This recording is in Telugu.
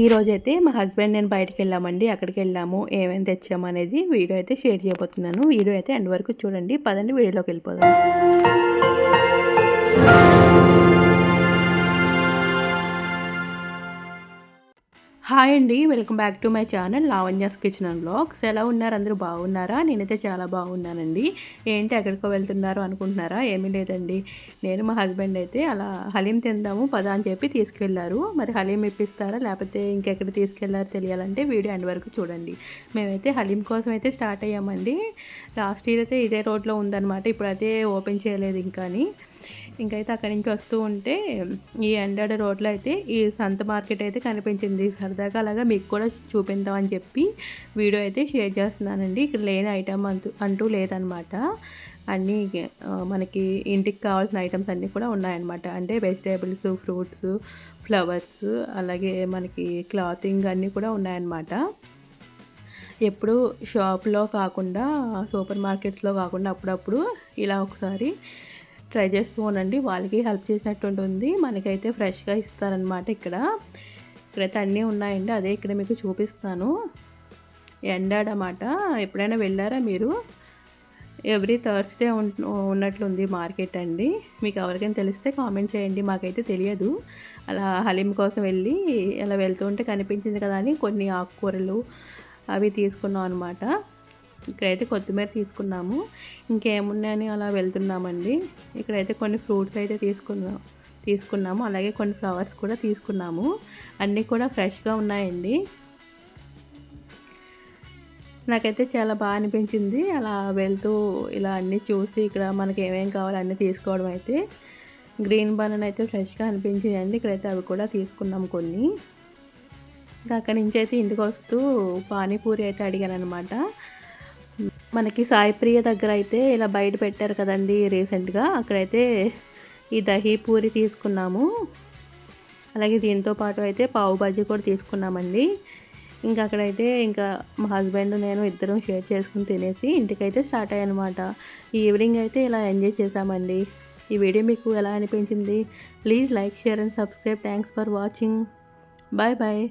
ఈ అయితే మా హస్బెండ్ నేను బయటకు వెళ్ళామండి. అక్కడికి వెళ్ళాము. ఏమేమి తెచ్చాము అనేది వీడియో అయితే షేర్ చేయబోతున్నాను. వీడియో అయితే ఎండ్ వరకు చూడండి. పదండి వీడియోలోకి వెళ్ళిపోదాం. హాయ్ అండి welcome back to my channel Lavanya's kitchen and blogs. ఎలా ఉన్నారు? అందరూ బాగున్నారా? నేనైతే చాలా బాగున్నానండి. ఏంటి ఎక్కడికో వెళ్తున్నారు అనుకుంటున్నారా? ఏమీ లేదండి. నేను మా హస్బెండ్ అయితే అలా హలీం తిందాము పదా అని చెప్పి తీసుకెళ్ళారు. మరి హలీం ఇప్పిస్తారా? లేకపోతే ఇంకెక్కడ తీసుకెళ్ళారో తెలియాలంటే వీడియో ఎండ్ వరకు చూడండి. మేమైతే హలీం కోసం అయితే స్టార్ట్ అయ్యామండి. లాస్ట్ ఇయర్ అయితే ఇదే రోడ్లో ఉందన్నమాట. ఇప్పుడైతే ఓపెన్ చేయలేదు ఇంకా ఇంకైతే అక్కడి నుంచి వస్తూ ఉంటే ఈ ఎండడ రోడ్లో అయితే ఈ సంత మార్కెట్ అయితే కనిపించింది. సరదాగా అలాగా మీకు కూడా చూపిద్దామని చెప్పి వీడియో అయితే షేర్ చేస్తున్నానండి. ఇక్కడ లేని ఐటమ్ అంటూ అంటూ లేదనమాట. అన్నీ మనకి ఇంటికి కావాల్సిన ఐటమ్స్ అన్నీ కూడా ఉన్నాయన్నమాట అంటే వెజిటేబుల్స్ ఫ్రూట్స్ ఫ్లవర్స్ అలాగే మనకి క్లాతింగ్ అన్నీ కూడా ఉన్నాయన్నమాట ఎప్పుడు షాప్లో కాకుండా సూపర్ మార్కెట్స్లో కాకుండా అప్పుడప్పుడు ఇలా ఒకసారి ట్రై చేస్తూ ఉండండి. వాళ్ళకి హెల్ప్ చేసినట్టు ఉంటుంది మనకైతే ఫ్రెష్గా ఇస్తారనమాట ఇక్కడ. ఇక్కడైతే అన్నీ ఉన్నాయండి. అదే ఇక్కడ మీకు చూపిస్తాను. ఎండాడమాట ఎప్పుడైనా వెళ్ళారా మీరు? ఎవ్రీ థర్స్డే ఉన్నట్లుంది మార్కెట్ అండి. మీకు ఎవరికైనా తెలిస్తే కామెంట్ చేయండి. మాకైతే తెలియదు. అలా హలీం కోసం వెళ్ళి అలా వెళ్తూ ఉంటే కనిపించింది కదా అని కొన్ని ఆకుకూరలు అవి తీసుకున్నాం అనమాట ఇక్కడైతే కొత్తిమీర తీసుకున్నాము. ఇంకేమున్నాయని అలా వెళ్తున్నామండి. ఇక్కడైతే కొన్ని ఫ్రూట్స్ అయితే తీసుకున్నాం తీసుకున్నాము. అలాగే కొన్ని ఫ్లవర్స్ కూడా తీసుకున్నాము. అన్నీ కూడా ఫ్రెష్గా ఉన్నాయండి. నాకైతే చాలా బాగా అనిపించింది. అలా వెళ్తూ ఇలా అన్నీ చూసి ఇక్కడ మనకి ఏమేమి కావాలో అన్నీ తీసుకోవడం అయితే. గ్రీన్ బనాన్ అయితే ఫ్రెష్గా అనిపించింది అండి ఇక్కడైతే అవి కూడా తీసుకున్నాం కొన్ని. ఇంకా అక్కడి నుంచి అయితే ఇంటికి వస్తూ పానీపూరి అయితే అడిగాను అనమాట మనకి సాయిప్రియ దగ్గర అయితే ఇలా బయట పెట్టారు కదండి రీసెంట్గా. అక్కడైతే ఈ దహీ పూరి తీసుకున్నాము. అలాగే దీంతో పాటు అయితే పావు బజ్జీ కూడా తీసుకున్నామండి. ఇంకా అక్కడైతే ఇంకా మా హస్బెండ్ నేను ఇద్దరం షేర్ చేసుకుని తినేసి ఇంటికైతే స్టార్ట్ అయ్యానమాట ఈవినింగ్ అయితే ఇలా ఎంజాయ్ చేసామండి ఈ వీడియో మీకు ఎలా అనిపించింది? Please like share and subscribe. Thanks for watching. Bye bye.